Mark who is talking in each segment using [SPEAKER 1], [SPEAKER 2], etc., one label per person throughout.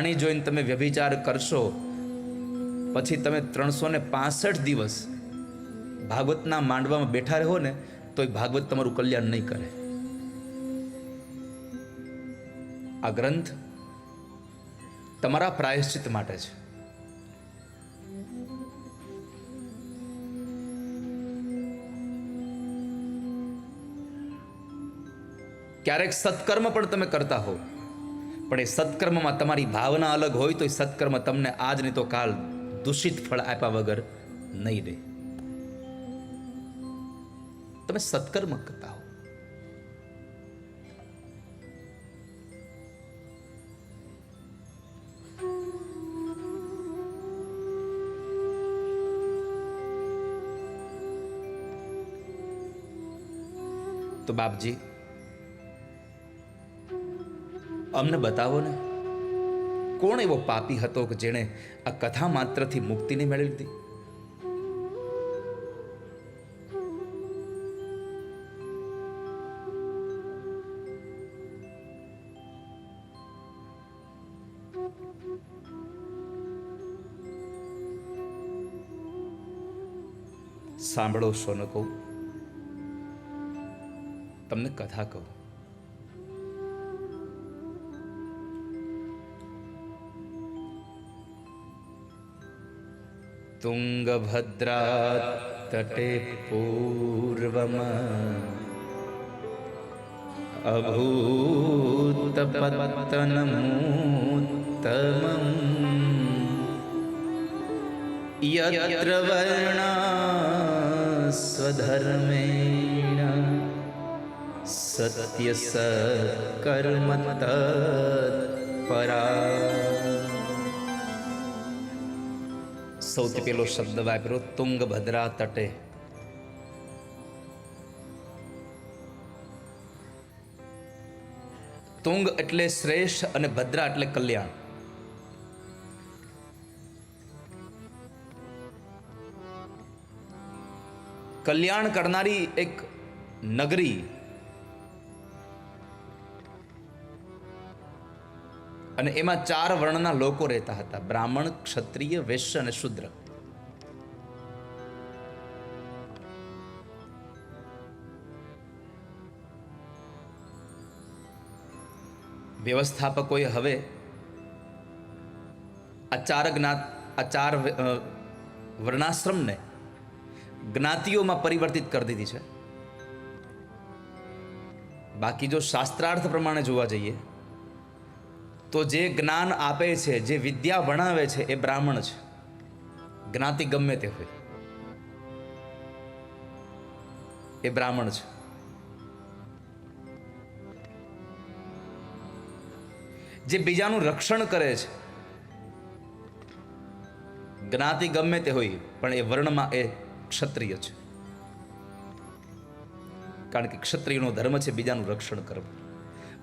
[SPEAKER 1] રાણી જોઈને તમે વ્યભિચાર કરશો, પછી તમે ત્રણસો ને પાસઠ દિવસ ભાગવતના માંડવામાં બેઠા રહો ને તો એ ભાગવત તમારું કલ્યાણ નહીં કરે. આ ગ્રંથ તમારા પ્રાયશ્ચિત માટે છે. ક્યારેક સત્કર્મ પણ તમે કરતા હો પણ એ સત્કર્મમાં તમારી ભાવના અલગ હોય તો એ સત્કર્મ તમને આજ નહીં તો કાલ દૂષિત ફળ આપ્યા વગર નહીં રહે. તમે સત્કર્મ કરતા હો. તો બાપજી અમને બતાવો ને. કોણ એવો પાપી હતો કે જેણે આ કથા માત્રથી મુક્તિને મેળવી હતી સાંભળો સોનકો તમને કથા કહું. तुङ्गभद्रा तटे पूर्वम् अभूतपत्तनमुत्तमम् यत्र वर्णा स्वधर्मेण सत्यसत्कर्म સૌથી પેલો શબ્દ વાપર્યો, તુંગભદ્રા તટે. તુંગ એટલે શ્રેષ્ઠ અને ભદ્રા એટલે કલ્યાણ. કલ્યાણ કરનારી એક નગરી અને એમાં ચાર વર્ણના લોકો રહેતા હતા. બ્રાહ્મણ, ક્ષત્રિય, વૈશ્ય અને શુદ્ર. વ્યવસ્થાપકોએ હવે આ ચાર જ્ઞાત આ ચાર વર્ણાશ્રમને જ્ઞાતિઓમાં પરિવર્તિત કરી દીધી છે. બાકી જો શાસ્ત્રાર્થ પ્રમાણે જોવા જઈએ તો જે જ્ઞાન આપે છે, જે વિદ્યા ભણાવે છે, એ બ્રાહ્મણ છે. જ્ઞાતિ ગમે તે હોય. એ બ્રાહ્મણ છે. જે બીજાનું રક્ષણ કરે છે. જ્ઞાતિ ગમે તે હોય, પણ એ વર્ણમાં એ ક્ષત્રિય છે. કારણ કે ક્ષત્રિયનો ધર્મ છે, બીજાનું રક્ષણ કરવું.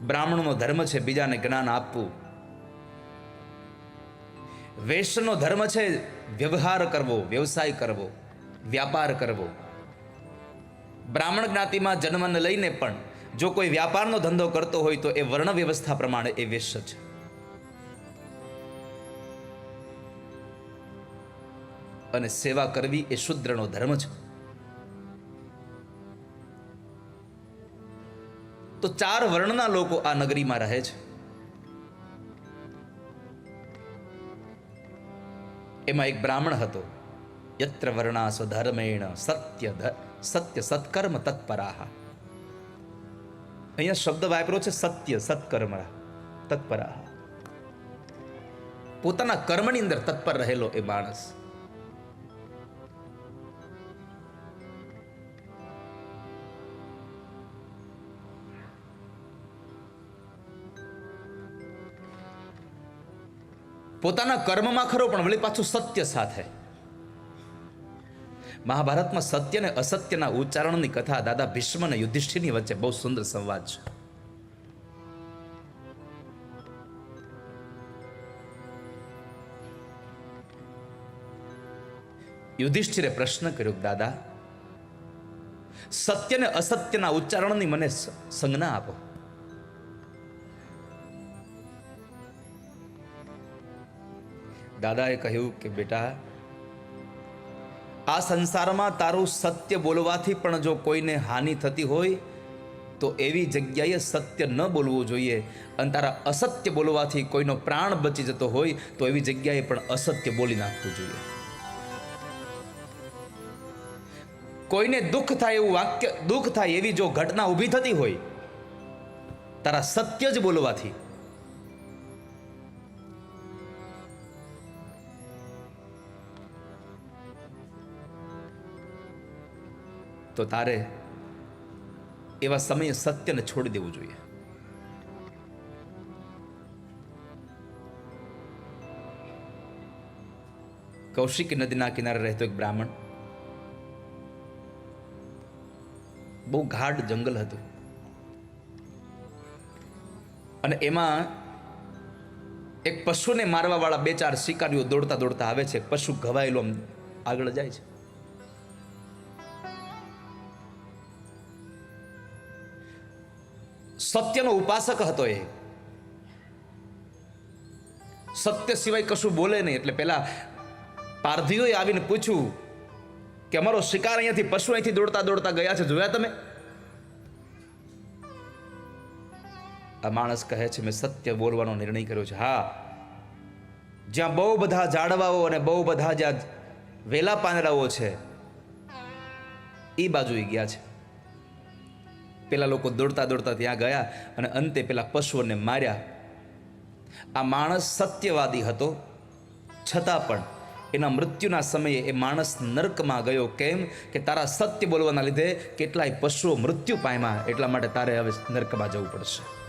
[SPEAKER 1] બ્રાહ્મણનો ધર્મ છે, બીજાને જ્ઞાન આપવું. વેશનો ધર્મ છે, વ્યવહાર કરવો, વ્યવસાય કરવો, વ્યાપાર કરવો. બ્રાહ્મણ જ્ઞાતિમાં જન્મને લઈને પણ જો કોઈ વ્યાપારનો ધંધો કરતો હોય તો એ વર્ણ વ્યવસ્થા પ્રમાણે એ વેશ છે. અને સેવા કરવી એ શુદ્રનો ધર્મ છે. તો ચાર વર્ણના લોકો આ નગરીમાં રહે છે. એમાં એક બ્રાહ્મણ હતો. યત્ર વર્ણા સ્વધર્મેણ સત્ય સત્ય સત્કર્મ તત્પરાહ. અહીંયા શબ્દ વાપરો છે સત્ય સત્કર્મ તત્પરાહ. પોતાના કર્મની અંદર તત્પર રહેલો એ માણસ. પોતાના કર્મમાં ખરો, પણ વળી પાછું સત્ય સાથે. મહાભારતમાં સત્ય અને અસત્યના ઉચ્ચારણની કથા દાદા ભીષ્મ અને યુધિષ્ઠિરની વચ્ચે બહુ સુંદર સંવાદ છે. યુધિષ્ઠિરે પ્રશ્ન કર્યો, દાદા, સત્ય અને અસત્યના ઉચ્ચારણની મને સંજ્ઞા આપો. દાદાએ કહ્યું કે, બેટા, આ સંસારમાં તારું સત્ય બોલવાથી પણ જો કોઈને હાનિ થતી હોય, તો એવી જગ્યાએ સત્ય ન બોલવું જોઈએ. અને તારા અસત્ય બોલવાથી કોઈનો પ્રાણ બચી જતો હોય, તો એવી જગ્યાએ પણ અસત્ય બોલી નાખવું જોઈએ. કોઈને દુઃખ થાય એવું વાક્ય, દુઃખ થાય એવી જો ઘટના ઊભી થતી હોય, તારા સત્ય જ બોલવાથી તો તારે એવા સમયે સત્યને છોડી દેવું જોઈએ. કૌશિક નદીના કિનારે રહેતો એક બ્રાહ્મણ, બહુ ગાઢ જંગલ હતું. અને એમાં એક પશુને મારવા વાળા બે ચાર શિકારીઓ દોડતા દોડતા આવે છે. પશુ ઘવાયેલું આગળ જાય છે. સત્યનો ઉપાસક હતો એ. સત્ય સિવાય કશું બોલે નહીં. એટલે પેલા પારધીઓએ આવીને પૂછ્યું કે અમારો શિકાર અહીંયાથી પશુ અહીંથી દોડતા દોડતા ગયા છે, જોયા તમે? આ માણસ કહે છે, મેં સત્ય બોલવાનો નિર્ણય કર્યો છે. હા. જ્યાં બહુ બધા ઝાડવાઓ અને બહુ બધા જ્યાં વેલા પાંદડાઓ છે એ બાજુએ ગયા છે. પેલા લોકો દોડતા દોડતા ત્યાં ગયા અને અંતે પેલા પશુઓને માર્યા. આ માણસ સત્યવાદી હતો. છતાં પણ એના મૃત્યુના સમયે એ માણસ નર્કમાં ગયો. કેમ? કે તારા સત્ય બોલવાના લીધે કેટલાય પશુઓ મૃત્યુ પામ્યા. એટલા માટે તારે હવે નર્કમાં જવું પડશે.